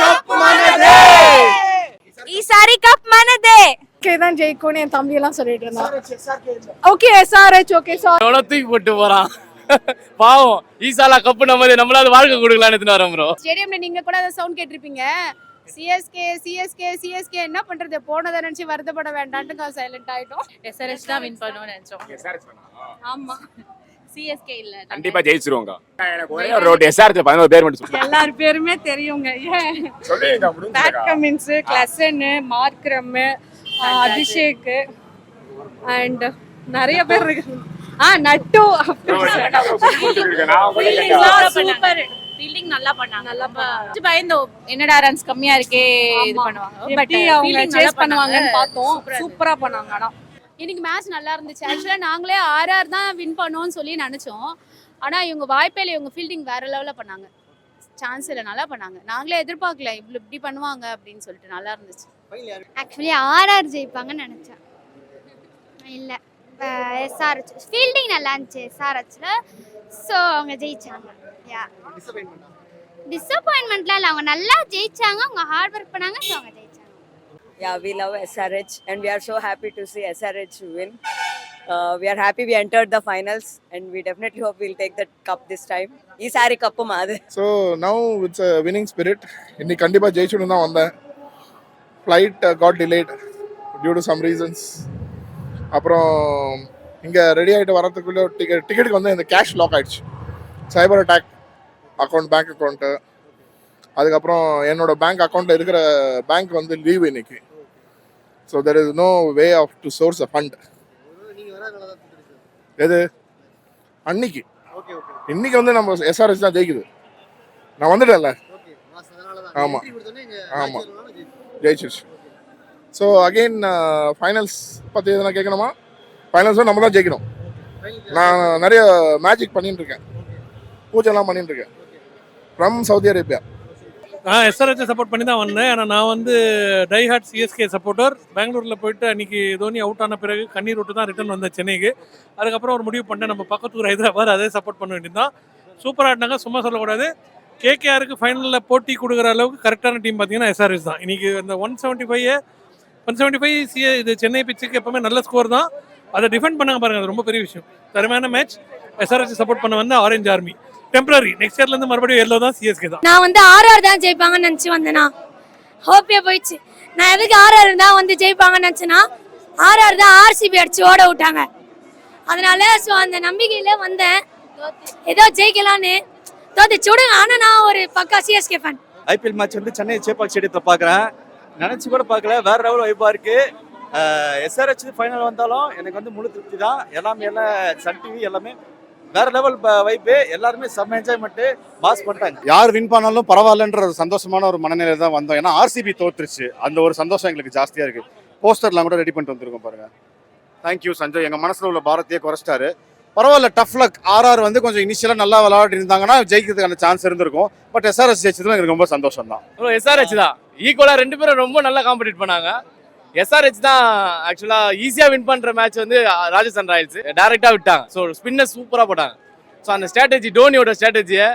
Cup மனதே cup மனதே தான் ஜெயிக்கும்னு என் தம்பி சொல்லிட்டு இருந்தான். ஓகே எஸ்ஆர்ஹெச் ஓகே சார் எவ்வளவு தூக்கி போட்டு போறான்? பாவம் ஈசாலா கப்பு நம்ம நம்மளால வாழ்க்கை கொடுக்கலாம்னு வரோம் ப்ரோ நீங்க கூட அந்த சவுண்ட் கேட்டிருப்பீங்க. சிஎஸ்கே சிஎஸ்கே சிஎஸ்கே என்ன பண்றது? போனதை நினைச்சு வருத்தப்பட வேண்டாம்னு சைலண்ட் ஆயிட்டோம். எஸ்ஆர்ஹெச் தான் வின் பண்ணுவோம் சிஎஸ்கே இல்ல கண்டிப்பா ஜெயிச்சிருவோங்க எனக்கு ஒரே ஒரு ரோட் எஸ்ஆர் பதினோரு பேர் மட்டும். எல்லார் பேருமே தெரியுங்க. Pat. Cummins Klaasen Markram Abhishek and நிறைய பேர் இருக்கு ஆ நட்டு. சூப்பர் ஃபீல்டிங் நல்லா பண்ணாங்க. நல்லா பயந்தோம் என்னடா ரன்ஸ் கம்மியா இருக்கே இது பண்ணுவாங்க. பட் அவங்க சேஸ் பண்ணுவாங்கன்னு பார்த்தோம். சூப்பரா பண்ணாங்க. ஆனா இன்னைக்கு மேட்ச் நல்லா இருந்துச்சு. ஆக்சுவலா நாங்களே ஆர்ஆர் தான் வின் பண்ணோம்னு சொல்லி நினைச்சோம். ஆனா இவங்க வாய்ப்பே இல்லை. இவங்க ஃபீல்டிங் வேற லெவல்ல பண்ணாங்க. சான்ஸ் இல்லை. நல்லா பண்ணாங்க. நாங்களே எதிர்பார்க்கல. இவ்வளவு இப்படி பண்ணுவாங்க அப்படின்னு சொல்லிட்டு நல்லா இருந்துச்சு. ஆக்சுவலி ஆர்ஆர் ஜெயிப்பாங்கன்னு நினைச்சேன். இல்லை. எஸ்ஆர்ஹெச் ஃபீல்டிங் நல்லா இருந்துச்சு. எஸ்ஆர்ஹெச்ல ஸோ அவங்க ஜெயிச்சாங்க. யா டிசப்பாயின்மெண்ட்லாம் இல்லை. அவங்க நல்லா ஜெயிச்சாங்க. அவங்க ஹார்ட் ஒர்க் பண்ணாங்க. ஸோ அவங்க ஜெயிச்சாங்க. Yeah, we love SRH and we are so happy to see SRH win. Uh, we are happy we entered the finals and we definitely hope we'll take the cup this time. ஈசாரி cup மாது so now it's winning spirit இன்னைக்கு கண்டிப்பாக ஜெயிச்சுன்னு தான் வந்தேன் flight got delayed due to some reasons அப்புறம் இங்கே ready ஆகிட்டு வரத்துக்குள்ளே டிக்கெட் டிக்கெட்டுக்கு வந்து இந்த கேஷ் லாக் ஆகிடுச்சு cyber attack account bank account அதுக்கப்புறம் என்னோட பேங்க் அக்கௌண்ட்டில் இருக்கிற பேங்க் வந்து லீவு இன்னைக்கு so there is no way of to source a fund எது? அன்னைக்கு. இன்னைக்கு வந்து நம்ம எஸ்ஆர்எஸ் தான் ஜெயிக்குது. நான் வந்துட்டேன்ல. ஆமா. ஆமா. ஜெயிச்சிருச்சு. ஸோ அகெயின் ஃபைனல்ஸ் பற்றி எதனா கேட்கணுமா ஃபைனல்ஸும் நம்ம தான் ஜெயிக்கணும். நான் நிறைய மேஜிக் பண்ணிட்டு இருக்கேன். பூஜைலாம் பண்ணிட்டு இருக்கேன். ஃப்ரம் சவுதி அரேபியா நான் எஸ்ஆர்ஹெச்சை சப்போர்ட் பண்ணி தான் வந்தேன். ஆனால் நான் வந்து டை ஹார்ட் சிஎஸ்கே சப்போர்ட்டர் பெங்களூரில் போயிட்டு அன்னைக்கு தோனி அவுட் ஆன பிறகு கண்ணீர் விட்டு தான் ரிட்டர்ன் வந்தேன் சென்னைக்கு. அதுக்கப்புறம் ஒரு முடிவு பண்ணேன். நம்ம பக்கத்து ஊர் ஹைதராபாத் அதே சப்போர்ட் பண்ண வேண்டியதுதான். சூப்பராக ஆடினாங்க சும்மா சொல்லக்கூடாது. கேகேஆருக்கு ஃபைனலில் போட்டி கொடுக்குற அளவுக்கு கரெக்டான டீம் பார்த்தீங்கன்னா எஸ்ஆர்எஸ் தான். இன்னைக்கு இந்த one seventy five one seventy five CA இது சென்னை பிச்சுக்கு எப்பவுமே நல்ல ஸ்கோர் தான். அதை டிஃபெண்ட் பண்ணாங்க பாருங்க அது ரொம்ப பெரிய விஷயம். தருமையான மேட்ச் எஸ்ஆர்எஸ் சப்போர்ட் பண்ண வந்து ஆரஞ்ச் ஆர்மி டெம்பரரி நெக்ஸ்ட் இயர்லேருந்து மறுபடியும் எல்லோ தான் சிஎஸ்கே தான். நான் வந்து ஆர்ஆர் தான் ஜெயிப்பாங்கன்னு நினச்சி வந்தேனா. ஹோப்பியா போயிடுச்சு. நான் எதுக்கு ஆர்ஆர் தான் வந்து ஜெயிப்பாங்கன்னு நினச்சேன்னா ஆர்ஆர் தான் ஆர்சிபி அடிச்சு ஓட விட்டாங்க. அதனால ஸோ அந்த நம்பிக்கையில வந்தேன். ஏதோ ஜெயிக்கலான்னு. தோத்துச்சு விடுங்க ஆனால் நான் ஒரு பக்கா சிஎஸ்கே ஃபேன் ஐபிஎல் மேட்ச் வந்து சென்னை சேப்பாக் ஸ்டேடியத்தில் பார்க்குறேன் நினச்சி கூட பார்க்கல வேற லெவல் வைப்பாக இருக்கு. எஸ்ஆர்ஹெச் ஃபைனல் வந்தாலும் எனக்கு வந்து முழு திருப்தி தான். எல்லாமே எல்லாம் சன் டிவி எல்லாமே வேற லெவல் வைப்பு எல்லாருமே செம்ம என்ஜாய்மெண்ட்டு பாஸ் பண்ணிட்டாங்க. யார் வின் பண்ணாலும் பரவாயில்லன்ற ஒரு சந்தோஷமான ஒரு மனநிலை தான் வந்தோம். ஏன்னா ஆர்சிபி தோத்துருச்சு. அந்த ஒரு சந்தோஷம் எங்களுக்கு ஜாஸ்தியா இருக்கு. போஸ்டர்லாம் கூட ரெடி பண்ணிட்டு வந்திருக்கோம் பாருங்க. Thank you Sanjay. எங்க மனசுல உள்ள பாரத்தையே குறைச்சிட்டாரு. பரவாயில்ல டஃப் லக் ஆர்ஆர் வந்து கொஞ்சம் இனிஷியலா நல்லா விளையாடி இருந்தாங்கன்னா ஜெயிக்கிறதுக்கான சான்ஸ் இருந்திருக்கும். பட் எஸ்ஆர்எஸ் ஜெயிச்சதுல எனக்கு ரொம்ப சந்தோஷம் தான் ப்ரோ எஸ்ஆர்ஹெச் தான். ஈக்குவலாக ரெண்டு பேரும் ரொம்ப நல்லா காம்படிட் பண்ணாங்க. எஸ்ஆர்ஹெச் தான் ஆக்சுவலாக ஈஸியாக வின் பண்ணுற மேட்ச் வந்து ராஜஸ்தான் ராயல்ஸ் டேரெக்டாக விட்டாங்க. ஸோ ஸ்பின்னர் சூப்பராக போட்டாங்க. ஸோ அந்த ஸ்ட்ராட்டஜி டோனியோட ஸ்ட்ராட்டஜியை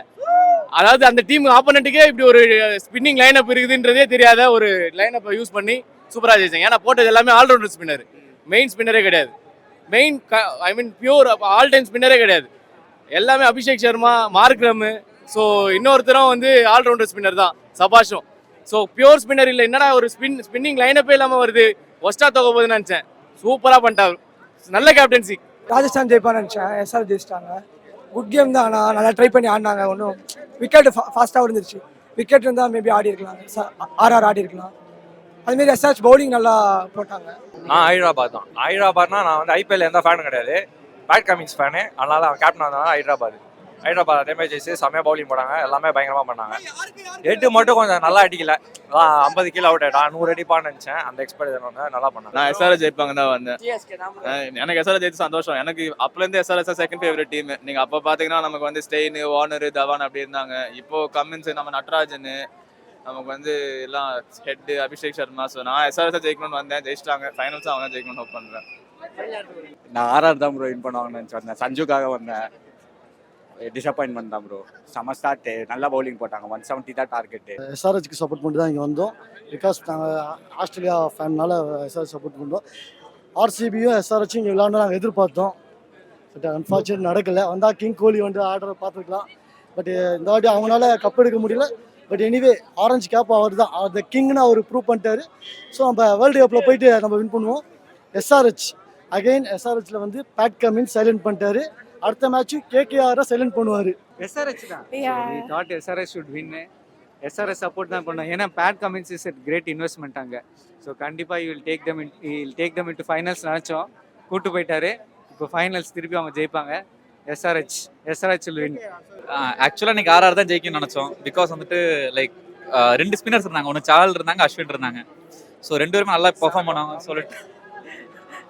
அதாவது அந்த டீம் ஆப்போனண்ட்டுக்கே இப்படி ஒரு ஸ்பின்னிங் லைன் அப் இருக்குதுன்றதே தெரியாத ஒரு லைனப்பை யூஸ் பண்ணி சூப்பராக ஜெயிச்சாங்க. ஏன்னா போட்டது எல்லாமே ஆல்ரவுண்டர் ஸ்பின்னர் மெயின் ஸ்பின்னரே கிடையாது. Main I mean pure all time ஸ்பின்னரே கிடையாது. எல்லாமே அபிஷேக் சர்மா மார்க்ரம் ஸோ இன்னொருத்தரும் வந்து ஆல்ரவுண்டர் ஸ்பின்னர் தான். சபாஷும். ஸோ பியூர் ஸ்பின்னர் இல்லை. என்னடா ஒரு ஸ்பின் ஸ்பின்னிங் லைனப்பே இல்லாமல் வருது? ஒஸ்டா தொகை போகுதுன்னு நினச்சேன். சூப்பராக பண்ணிட்டாரு. நல்ல கேப்டன்சி ராஜஸ்தான் ஜெயிப்பான்னு நினச்சேன். எஸ்ஆர் ஜெயிச்சிட்டாங்க. குட் கேம் தான். ஆனால் நல்லா ட்ரை பண்ணி ஆடினாங்க. ஒன்றும் விக்கெட் ஃபாஸ்ட்டாக இருந்துச்சு விக்கெட் இருந்தால் மேபி ஆடி இருக்கலாம் ஆர்ஆர் ஆடி இருக்கலாம் அதுமாரி எஸ்ஆர்ஹெச் பவுலிங் நல்லா போட்டாங்க. நான் ஹைதராபாத் தான். ஹைதராபாத்னா நான் வந்து ஐபிஎல் எந்த ஃபேனும் கிடையாது. பேட் கமிங்ஸ் ஃபேனு அதனால அவன் கேப்டன் வந்தாங்க ஹைதராபாத். ஹைதராபாத் அதே மாதிரி ஜெயிச்சு செம்மையாக பவுலிங் போட்டாங்க எல்லாமே பயங்கரமாக பண்ணாங்க. எட்டு மட்டும் கொஞ்சம் நல்லா அடிக்கல. அதான் ஐம்பது கிலோ அவுட் ஆயிட்டான் நூறு அடிப்பான்னு நினச்சேன். அந்த எக்ஸ்பெக்ட் நல்லா பண்ணாங்க. நான் எஸ்ஆர்எஸ் ஜெயிப்பாங்க தான் வந்தேன். எனக்கு எஸ்ஆர்எஸ் ஜெயிச்சு சந்தோஷம். எனக்கு அப்பலேருந்து எஸ்ஆர்எஸ் செகண்ட் ஃபேவரட் டீம் நீங்கள் அப்போ பார்த்தீங்கன்னா நமக்கு வந்து ஸ்டெயின் வார்னர் தவான் அப்படி இருந்தாங்க. இப்போ கம்மின்ஸ் நம்ம நட்ராஜன் நமக்கு வந்து எல்லாம் ஹெட் அபிஷேக் சர்மா ஸோ நான் எஸ்ஆர்எஸ் ஜெயிக்கணும்னு வந்தேன். ஜெயிச்சிட்டாங்க. ஃபைனல்ஸ் அவங்க ஜெயிக்கணும்னு ஹோப் பண்ணுறேன் நான் ஆர்ஆர் தான் ப்ரோ வின் பண்ணுவாங்கன்னு நினச்சி வந்தேன். சஞ்சுக்காக வந்தேன். டிசப்பாயின்மெண்ட் தான் ப்ரோ செம ஸ்டார்ட் நல்லா பவுலிங் போட்டாங்க. ஒன் செவன்ட்டி தான் டார்கெட்டு எஸ்ஆர்ஹெச்க்கு சப்போர்ட் பண்ணிட்டு தான் இங்கே வந்தோம். பிகாஸ் நாங்கள் ஆஸ்திரேலியா ஃபேன்னால எஸ்ஆர்ஹெச் சப்போர்ட் பண்ணுறோம் ஆர்சிபியும் எஸ்ஆர்ஹெச்சும் இங்கே விளாண்டு நாங்கள் எதிர்பார்த்தோம். பட் அன்ஃபார்ச்சுனேட் நடக்கலை. வந்தால் கிங் கோலி வந்து ஆர்டர் பார்த்துருக்கலாம். பட் uh, இந்த வாட்டி அவங்களால கப் எடுக்க முடியல. பட் எனிவே ஆரஞ்சு கேப் அவர் தான் அந்த கிங்னு அவர் ப்ரூவ் பண்ணிட்டாரு. ஸோ நம்ம வேர்ல்டு கப்பில் போயிட்டு நம்ம வின் பண்ணுவோம். எஸ்ஆர்ஹெச் அகைன் எஸ்ஆர்ஹெச்சில் வந்து பேட் கமின் சைலண்ட் பண்ணிட்டாரு. அடுத்த மேட்ச்சு கேகேஆரை சைலண்ட் பண்ணுவார். எஸ்ஆர்ஹெச் தான். That SRS should win SRS support தான் பண்ணோம். ஏன்னா Pat Cummins is great investment அங்கே. ஸோ கண்டிப்பாக you will take them in will take them in finals நினச்சோம். கூட்டு போயிட்டாரு. இப்போ ஃபைனல்ஸ் திருப்பி அவங்க ஜெயிப்பாங்க. எஸ்ஆர்ஹெச் எஸ்ஆர்ஹெச் வில் வின் ஆக்சுவலாக இன்னைக்கு ஆர்ஆர் தான் ஜெயிக்கும்னு நினச்சோம். பிகாஸ் வந்துட்டு லைக் ரெண்டு ஸ்பின்னர்ஸ் இருந்தாங்க. ஒன்று சால் இருந்தாங்க அஸ்வின் இருந்தாங்க. ஸோ ரெண்டு பேருமே நல்லா பெர்ஃபார்ம் பண்ணுவாங்க சொல்லிட்டு.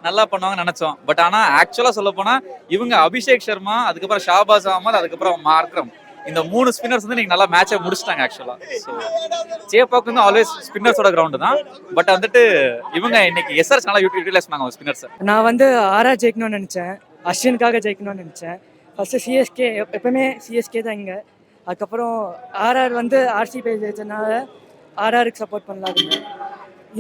நல்லா பண்ணுவாங்கன்னு நினைச்சோம். பட் ஆனா ஆக்சுவலா சொல்ல போனா இவங்க அபிஷேக் சர்மா அதுக்கப்புறம் ஷாபாஸ் அகமது அதுக்கப்புறம் மார்க்ரம். இந்த மூணு ஸ்பின்னர்ஸ் வந்து நீங்க நல்லா மேட்சை முடிச்சிட்டாங்க ஆக்சுவலாக ஸோ சேப்பாக்கு வந்து ஆல்வேஸ் ஸ்பின்னர்ஸோட கிரவுண்டு தான். பட் வந்துட்டு இவங்க இன்னைக்கு எஸ்ஆர்ஸ் நல்லா யூட்டிலைஸ் பண்ணாங்க ஸ்பின்னர்ஸ் நான் வந்து ஆர்ஆர் ஜெயிக்கணும்னு நினச்சேன். அஸ்வினுக்காக ஜெயிக்கணும்னு நினச்சேன். ஃபஸ்ட்டு சிஎஸ்கே எப்பவுமே சிஎஸ்கே தான் இங்கே. அதுக்கப்புறம் ஆர்ஆர் வந்து ஆர்சிபி ஜெயிச்சதுனால ஆர்ஆருக்கு சப்போர்ட் பண்ணலாங்க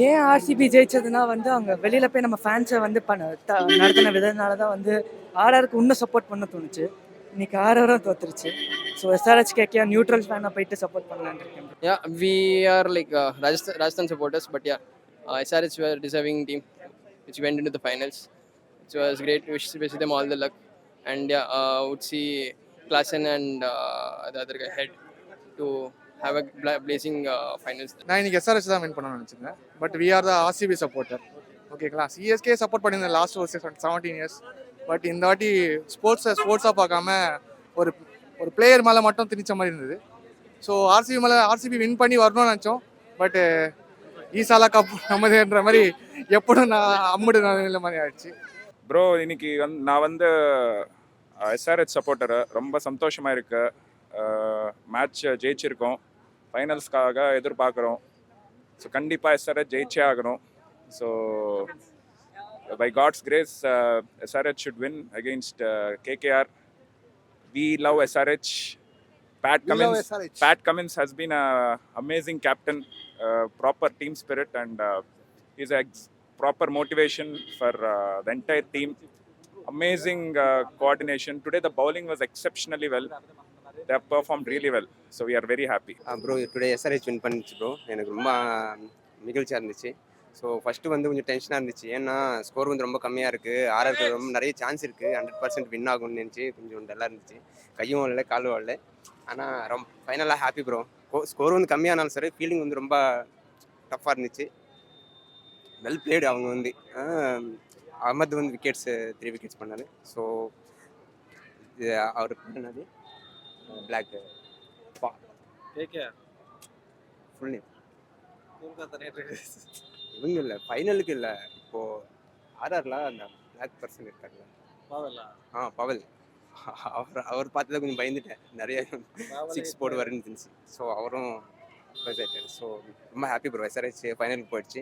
ஏன் ஆர்சிபி ஜெயிச்சதுன்னா வந்து அவங்க வெளியில் போய் நம்ம ஃபேன்ஸை வந்து பண்ண நடத்தின விதனால தான் வந்து ஆர்ஆருக்கு இன்னும் சப்போர்ட் பண்ண தோணுச்சு இன்னைக்கு ஆர்ஆரும் தோத்துருச்சு ஸோ எஸ்ஆர்ஹெச் கேகே நியூட்ரல் ஃபேனாக போயிட்டு சப்போர்ட் பண்ணலான்னு yeah we are like Rajasthan Rajasthan supporters but yeah SRH were deserving team which went in the finals it's was great wish wish them all the luck and would see Klaasen and the other Head too uh, bla- blazing uh, finals. நான் இன்னைக்கு SRS தான் win பண்ணணும்னு நினச்சிருந்தேன் but we are the RCB supporter ஓகேங்களா CSK support பண்ணியிருந்தேன் last ஒரு seventeen years but இந்த வாட்டி ஸ்போர்ட்ஸை ஸ்போர்ட்ஸாக பார்க்காம ஒரு ஒரு பிளேயர் மேலே மட்டும் திணிச்ச மாதிரி இருந்தது. ஸோ ஆர்சிபி மேலே ஆர்சிபி வின் பண்ணி வரணும்னு நினச்சோம். பட் ஈசாலா கப் நம்மதுன்ற மாதிரி எப்படும் நான் அம்முடு நிலை மாதிரி ஆயிடுச்சு. ப்ரோ இன்னைக்கு வந்து நான் வந்து எஸ்ஆர்ஹெச் சப்போர்ட்டரு ரொம்ப சந்தோஷமாக இருக்கு. மேட்ச் ஜெயிச்சிருக்கோம். ஃபைனல்ஸ்க்காக எதிர்பார்க்குறோம் ஸோ கண்டிப்பாக எஸ்ஆர்ஹெச் ஜெயிச்சே ஆகணும் so by God's grace SRH should win against KKR we love SRH Pat Cummins Pat Cummins has been a amazing captain, uh, proper team spirit, and uh, he's a ex- proper motivation for uh, the entire team. Amazing uh, coordination. Today the bowling was exceptionally well. They perform really well so we are very happy bro today SRH win பண்ணிச்சு bro எனக்கு ரொம்ப மகிழ்ச்சியாக இருந்துச்சு. So first வந்து கொஞ்சம் டென்ஷனாக இருந்துச்சு. ஏன்னா ஸ்கோர் வந்து ரொம்ப கம்மியாக இருக்குது ஆர்ஆருக்கு ரொம்ப நிறைய சான்ஸ் இருக்குது ஹண்ட்ரட் பர்சன்ட் வின் ஆகும்னு நினச்சி கொஞ்சம் டல்லாக இருந்துச்சு. கையும் வரல காலும் வரல. ஆனால் ரொம்ப ஃபைனலாக ஹாப்பி ப்ரோ ஸ்கோர் வந்து கம்மியானாலும் சரி ஃபீலிங் வந்து ரொம்ப டஃப்பாக இருந்துச்சு. வெல் பிளேடு அவங்க வந்து. அகமது வந்து விக்கெட்ஸு த்ரீ விக்கெட்ஸ் பண்ணார். ஸோ அவர் என்னது பேர் என்னது பிளாக் ஃபுல் நேம் இவங்க இல்லை ஃபைனலுக்கு இல்லை. இப்போ ஆர்ஆர்ல அந்த பிளாக் பர்சன் இருக்கார்ல. ஆ பவல். அவர் அவர் பார்த்து கொஞ்சம் பயந்துட்டேன். நிறைய சிக்ஸ் போடுவாருன்னு இருந்துச்சு ஸோ அவரும் ஸோ ரொம்ப ஹாப்பி ப்ரோ எஸ்ஆர்ஹெச் ஃபைனலுக்கு போயிடுச்சு.